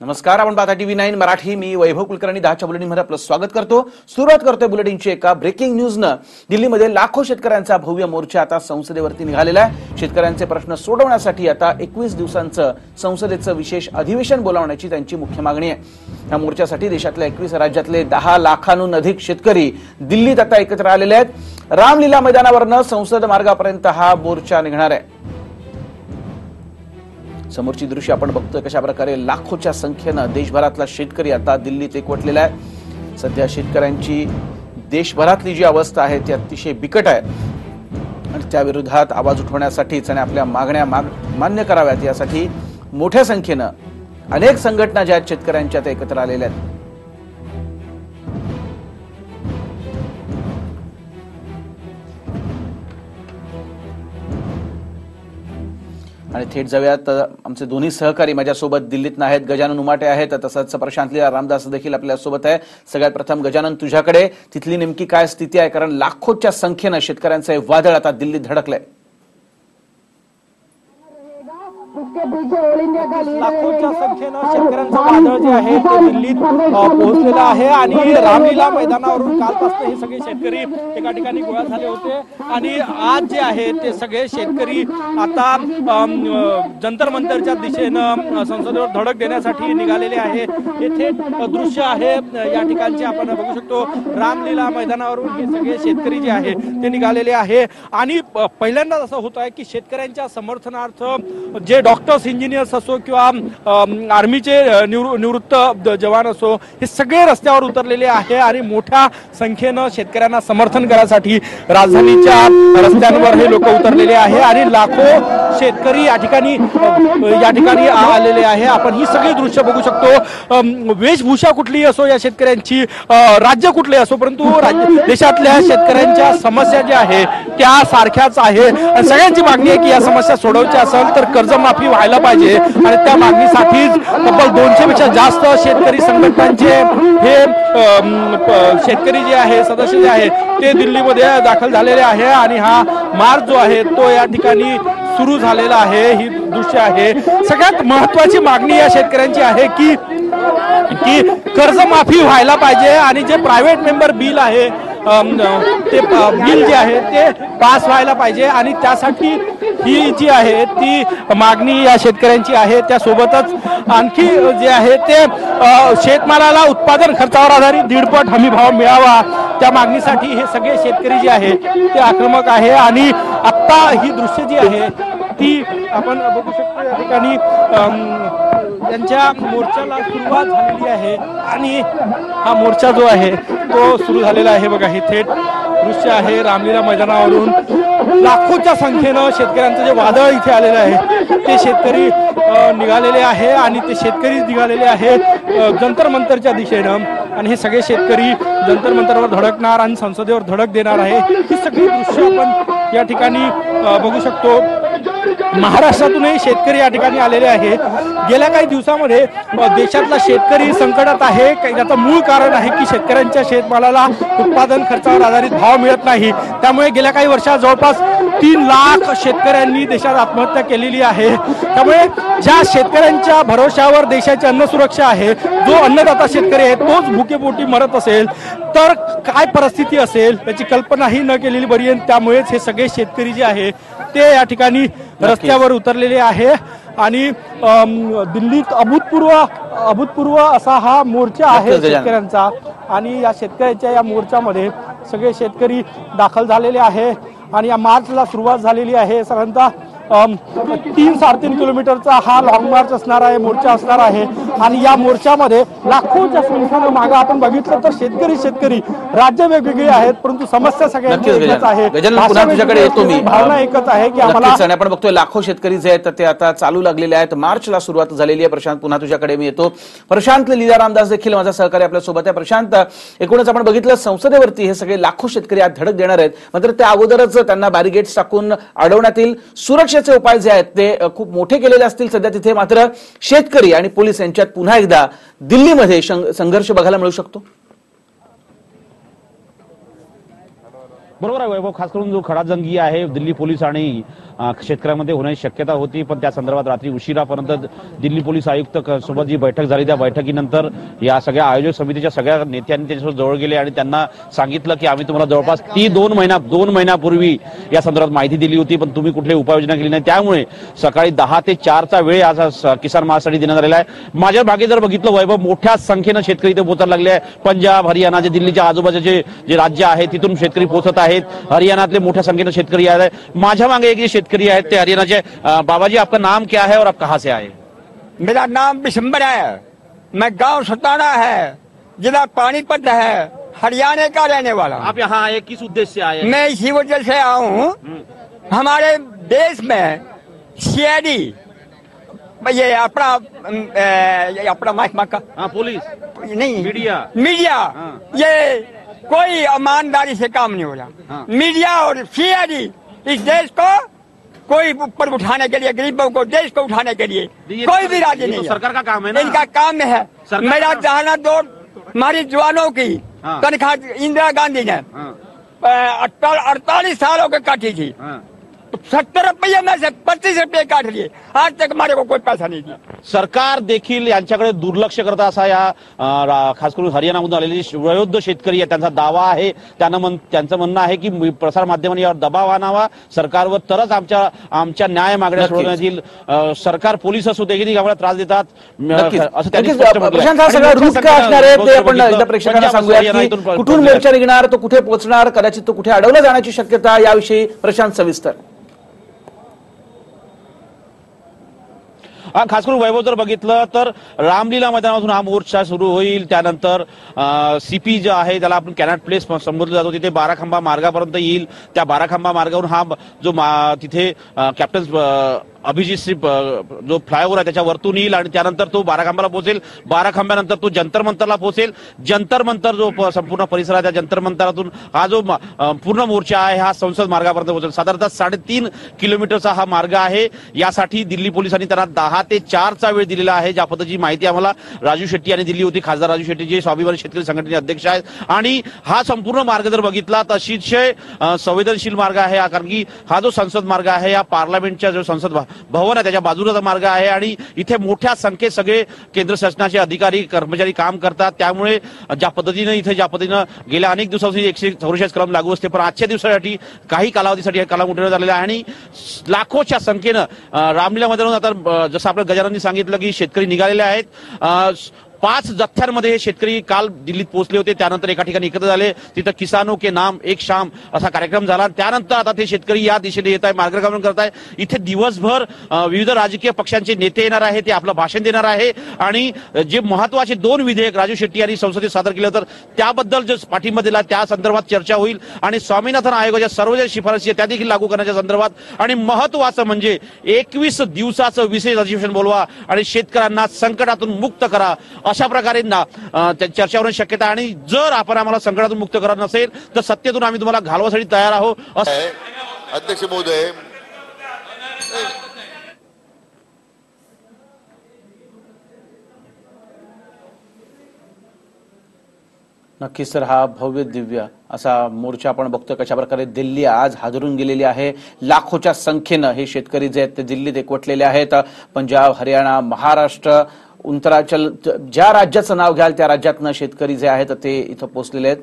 नमस्कार आपण पाहता टीव्ही नाईन मराठी. मी वैभव कुलकर्णी दहाच्या बुलेटिनमध्ये आपलं स्वागत करतो. सुरुवात करतोय बुलेटिनची एका ब्रेकिंग न्यूजनं दिल्लीमध्ये लाखो शेतकऱ्यांचा भव्य मोर्चा आता संसदेवरती निघालेला आहे. शेतकऱ्यांचे प्रश्न सोडवण्यासाठी आता एकवीस दिवसांचं संसदेचं विशेष अधिवेशन बोलावण्याची त्यांची मुख्य मागणी आहे. या मोर्चासाठी देशातल्या एकवीस राज्यातले दहा लाखांहून अधिक शेतकरी दिल्लीत आता एकत्र आलेले आहेत. रामलीला मैदानावरनं संसद मार्गापर्यंत हा मोर्चा निघणार आहे. समोरची दृश्य आपण बघतोय कशा प्रकारे लाखोच्या संख्येनं देशभरातला शेतकरी आता दिल्लीत एकवटलेला आहे. सध्या शेतकऱ्यांची देशभरातली जी अवस्था आहे ती अतिशय बिकट आहे. आणि त्या विरोधात आवाज उठवण्यासाठीच आणि आपल्या मागण्या माग मान्य कराव्यात यासाठी मोठ्या संख्येनं अनेक संघटना ज्या आहेत शेतकऱ्यांच्या त्या एकत्र आलेल्या आहेत. आणि थेट जाऊयात आमचे दोन्ही सहकारी माझ्यासोबत दिल्लीत आहेत गजानन उमाटे आहेत तसंच प्रशांतलीला रामदास देखील आपल्यासोबत आहे. सगळ्यात प्रथम गजानन तुझ्याकडे तिथली नेमकी काय स्थिती आहे? कारण लाखोच्या संख्येनं शेतकऱ्यांचं हे वादळ आता दिल्लीत धडकलंय. ऑल इंडिया लाखोच्या संख्येनं शेतकऱ्यांचं वादळ जे आहे ते दिल्लीत पोहोचलेलं आहे आणि रामलीला मैदानावरून कालपासून हे सगळे शेतकरी एका ठिकाणी गोळा झाले होते. आणि आज जे आहे ते सगळे शेतकरी आता जंतर मंतरच्या दिशेनं संसदेवर धडक देण्यासाठी निघालेले आहे. येथे दृश्य आहे या ठिकाणचे आपण बघू शकतो. रामलीला मैदानावरून हे सगळे शेतकरी जे आहे ते निघालेले आहे. आणि पहिल्यांदाच असं होत आहे की शेतकऱ्यांच्या समर्थनार्थ जे डॉक्टर्स इंजिनियर्स असो किंवा आर्मीचे निवृ- निवृत्त जवान असो हे सगळे रस्त्यावर उतरलेले आहे आणि मोठ्या संख्येनं शेतकऱ्यांना समर्थन करण्यासाठी राजधानीच्या रस्त्यांवर हे लोक उतरलेले आहे आणि लाखो शेतकरी या ठिकाणी या ठिकाणी आलेले आहे. आपण ही सगळी दृश्य बघू शकतो. वेशभूषा कुठलीही असो या शेतकऱ्यांची राज्य कुठले असो परंतु राज्य देशातल्या शेतकऱ्यांच्या समस्या ज्या आहे त्या सारख्याच आहे. सगळ्यांची मागणी आहे की या समस्या सोडवच्या असेल तर कर्जमाफी व्हायला पाहिजे. आणि त्या मागणीसाठीच तब्बल दोनशे पेक्षा जास्त शेतकरी संघटनांचे हे शेतकरी जे आहे सदस्य जे आहे ते दिल्लीमध्ये दाखल झालेले आहे. आणि हा मार्च जो आहे तो या ठिकाणी सुरू झालेला आहे. ही दृश्य आहे. सगळ्यात महत्वाची मागणी या शेतकऱ्यांची आहे की की कर्जमाफी व्हायला पाहिजे. आणि जे प्रायव्हेट मेंबर बिल आहे ते बिल जे आहे ते पास व्हायला पाहिजे आणि त्यासाठी ही जी आहे ती मागणी या शेतकऱ्यांची आहे. त्यासोबतच आणखी जे आहे ते शेतमालाला उत्पादन खर्चावर आधारित दीडपट हमी भाव मिळावा. त्या मागणीसाठी हे सगळे शेतकरी जे आहे ते आक्रमक आहे. आणि आत्ता ही दृश्य जी आहे ती आपण बघू शकतो या ठिकाणी त्यांच्या मोर्चाला सुरुवात झालेली आहे आणि हा मोर्चा जो आहे तो सुरू झालेला आहे. बघा हे थेट दृश्य आहे रामलीला मैदानावरून. लाखोच्या संख्येनं शेतकऱ्यांचं जे वादळ इथे आलेलं आहे ते शेतकरी निघालेले आहे आणि ते शेतकरी निघालेले आहे जंतर मंतरच्या दिशेनं. आणि हे सगळे शेतकरी जंतर मंतरवर धडकणार आणि संसदेवर धडक देणार आहे. ही सगळी दृश्य आपण या ठिकाणी बघू शकतो. महाराष्ट्रातूनही शेतकरी या ठिकाणी आलेले आहे गेल्या काही दिवसामध्ये देशातला शेतकरी संकटात आहे. काही- याचं मूळ कारण आहे की शेतकऱ्यांच्या शेतमालाला उत्पादन खर्चावर आधारित भाव मिळत नाही. त्यामुळे गेल्या काही वर्षात जवळपास तीन लाख शेतकऱ्यांनी देशात आत्महत्या केलेली आहे. त्यामुळे ज्या शेतकऱ्यांच्या भरोश्यावर देशाची अन्न सुरक्षा आहे जो अन्नदाता शेतकरी आहे तोच भुकेपोटी मरत असेल तर काय परिस्थिती असेल त्याची कल्पनाही न केलेली बरी आहे. त्यामुळेच हे सगळे शेतकरी जे आहे ते या ठिकाणी रस्त्यावर उतरलेले आहे. आणि दिल्लीत अभूतपूर्व अभूतपूर्व असा हा मोर्चा आहे. शेतकऱ्यांचा. आणि या शेतकऱ्यांच्या या मोर्चामध्ये सगळे शेतकरी दाखल झालेले आहे. आणि या मार्चला सुरुवात झालेली आहे. साधारणतः तीन साडेतीन किलोमीटरचा हा लॉंग मार्च असणार आहे मोर्चा असणार आहे. आणि या मोर्चामध्ये लाखोच्या संख्येनं मागं आपण बघितलं तर शेतकरी शेतकरी राज्य वेगवेगळी आहेत परंतु समस्या सगळ्यांची एकच आहे. तुझ्याकडे येतो मी. भावना एकच आहे की आम्हाला आपण बघतोय लाखो शेतकरी जे आहेत तर ते आता चालू लागलेले आहेत. मार्चला सुरुवात झालेली आहे. प्रशांत पुन्हा तुझ्याकडे मी येतो. प्रशांत लीला रामदास देखील माझा सहकारी आपल्यासोबत आहे. प्रशांत एकूणच आपण बघितलं संसदेवरती हे सगळे लाखो शेतकरी आज धडक देणार आहेत. मात्र त्या अगोदरच त्यांना बॅरिगेट्स टाकून अडवण्यात येईल. सुरक्षेचे उपाय जे आहेत ते खूप मोठे केलेले असतील. सध्या तिथे मात्र शेतकरी आणि पोलीस यांच्यात पुन्हा एकदा दिल्लीमध्ये संघर्ष बघायला मिळू शकतो? बरोबर आहे वैभव खास करून जो खडाजंगी आहे दिल्ली पोलीस आणि शेतकऱ्यांमध्ये होण्याची शक्यता होती पण त्या संदर्भात रात्री उशिरापर्यंत दिल्ली पोलीस आयुक्त सोबत जी बैठक झाली त्या बैठकीनंतर या सगळ्या आयोजक समितीच्या सगळ्या नेत्यांनी त्यांच्यासोबत जवळ गेले आणि त्यांना सांगितलं की आम्ही तुम्हाला जवळपास ती दोन महिना दोन महिन्यापूर्वी या संदर्भात माहिती दिली होती पण तुम्ही कुठली उपाययोजना केली नाही. त्यामुळे सकाळी दहा ते चारचा वेळ आज किसान महासाठी देण्यात आलेला आहे. माझ्या मागे जर बघितलं वैभव मोठ्या संख्येनं शेतकरी इथे पोहोचायला लागले आहे पंजाब हरियाणा जे दिल्लीच्या आजूबाजूचे जे राज्य आहे तिथून शेतकरी पोहोचत आहेत. हरियाणातले मोठ्या संख्येनं शेतकरी आहेत. माझ्या मागे एक जे शेतकरी आहेत ते हरियाणाचे अं, बाबाजी आपका नाम क्या है और आप कहाँ से आए? मेरा नाम बिशंबर है। मैं गाँव सताना है जिला पानीपत है हरियाणा का रहने वाला आप यहाँ आए किस उद्देश्य से आए? मैं इसी वजह से आया हूँ। हमारे देश में सीआईडी ये अपना ए, ये अपना महकमा का हाँ पुलिस। नहीं मीडिया। मीडिया हाँ। ये कोई ईमानदारी से काम नहीं हो रहा हाँ। मीडिया और सीआईडी इस देश को कोई ऊपर उठाने के लिए गरीबों को देश को उठाने के लिए कोई तो- भी राज्य नहीं तो नहीं सरकार का काम है ना। इनका काम है मेरा चाहना दो हमारी जवानों की हाँ। तनख्वाह इंदिरा गांधी ने हाँ, अड़तालीस सालों के काटी थी हाँ। सत्तर रुपये में से पच्चीस रुपये काट लिए। आज तक हमारे को कोई पैसा नहीं दिया। सरकार देखील यांच्याकडे दुर्लक्ष करत असा या अं, खास करून हरियाणामधून आलेले वयोद्ध शेतकरी आहेत त्यांचा दावा आहे. त्यांना म्हण- त्यांचं म्हणणं आहे की मी- प्रसार माध्यमांनी यावर दबाव आणावा. सरकारवर तरच आमच्या आमच्या न्याय मागण्या नक्कीच. सोडवण्यात येईल. अं, सरकार पोलीस असू दे की आम्हाला त्रास देतात म- नक्कीच. असं त्यांनी नक्कीच. स्पष्ट म्हटलंय. प्रशांत हा आणि सगळा मोठ्या रूट काय संख्येनं असणार आहे. ते बघितलं, आपण एकदा प्रेक्षकांना पंजाब, सांगूया हरियाणा की इथून प- कुठून मोर्चा निघणार तो कुठे पोहोचणार कदाचित तो कुठे अडवला जाण्याची शक्यता याविषयी प्रशांत सविस्तर. खास करून वैभव जर बघितलं तर रामलीला मैदानापासून हा मोर्चा सुरू होईल. त्यानंतर सीपी जे आहे त्याला आपण कॅनट प्लेस संबोधलं जातो. तिथे बाराखांबा मार्गापर्यंत येईल. त्या बाराखांबा मार्गावरून हा जो मा- तिथे कॅप्टन अभिजित श्री जो फ्लायओव्हर आहे त्याच्या वरतून येईल आणि त्यानंतर तो बाराखांबाला पोहोचेल. बाराखांब्यानंतर तो जंतर मंतरला पोहोचेल. जंतर मंतर जो प- संपूर्ण परिसर आहे त्या जंतर मंतरातून हा जो पूर्ण मोर्चा आहे हा संसद मार्गापर्यंत पोहोचेल. साधारणतः साडेतीन किलोमीटरचा हा मार्ग आहे. यासाठी दिल्ली पोलिसांनी त्यांना दहा ते चारचा वेळ दिलेला आहे ज्या पद्धतीची माहिती आम्हाला राजू शेट्टी यांनी दिली होती. खासदार राजू शेट्टी जे स्वाभिमानी शेतकरी संघटनेचे अध्यक्ष आहेत. आणि हा संपूर्ण मार्ग जर बघितला तर अतिशय संवेदनशील मार्ग आहे हा. कारण की हा जो संसद मार्ग आहे या पार्लमेंटच्या जो संसद भवन आहे त्याच्या बाजूला मार्ग आहे आणि इथे मोठ्या संख्येत सगळे केंद्र शासनाचे अधिकारी कर्मचारी काम करतात. त्यामुळे ज्या पद्धतीनं इथे ज्या पद्धतीनं गेल्या अनेक दिवसापासून एकशे चौरेचाळीस क्रम लागू असते पण आजच्या दिवसासाठी काही कालावधीसाठी हे कलम उठवण्यात आलेला आहे आणि लाखोच्या संख्येनं रामलीला मैदानावर आता जसं आपल्या गजानननी सांगितलं की शेतकरी निघालेले आहेत. पाच जथ्यांमध्ये हे शेतकरी काल दिल्लीत पोहोचले होते. त्यानंतर एका ठिकाणी एकत्र झाले. तिथं किसानो के नाम एक शाम असा कार्यक्रम झाला. त्यानंतर आता ते शेतकरी या दिशेने येत आहे मार्गक्रमण करत आहे इथे दिवसभर विविध राजकीय पक्षांचे नेते येणार आहे ते आपलं भाषण देणार आहे. आणि जे महत्त्वाचे दोन विधेयक राजू शेट्टी यांनी संसदेत सादर केलं तर त्याबद्दल जो पाठिंबा दिला त्या संदर्भात चर्चा होईल. आणि स्वामीनाथन आयोगाच्या सर्व ज्या शिफारसी त्या देखील लागू करण्याच्या संदर्भात. आणि महत्वाचं म्हणजे एकवीस दिवसाचं विशेष अधिवेशन बोलवा. आणि शेतकऱ्यांना संकटातून मुक्त करा अशा प्रकारे ना चर्चा होण्याची शक्यता आणि जर आपण आम्हाला संकटातून मुक्त करत नसेल तर सत्तेतून आम्ही तुम्हाला घालवासाठी तयार आहोत. असं अध्यक्ष महोदय नक्कीच सर हा भव्य दिव्य असा मोर्चा आपण बघतोय. कशा प्रकारे दिल्ली आज हादरून गेलेली आहे. लाखोच्या संख्येनं हे शेतकरी जे आहेत ते दिल्लीत एकवटलेले आहेत. पंजाब हरियाणा महाराष्ट्र उत्तराचल ज्या राज्याचं नाव घ्याल त्या राज्यातनं शेतकरी जे आहेत ते इथं पोहोचलेले आहेत.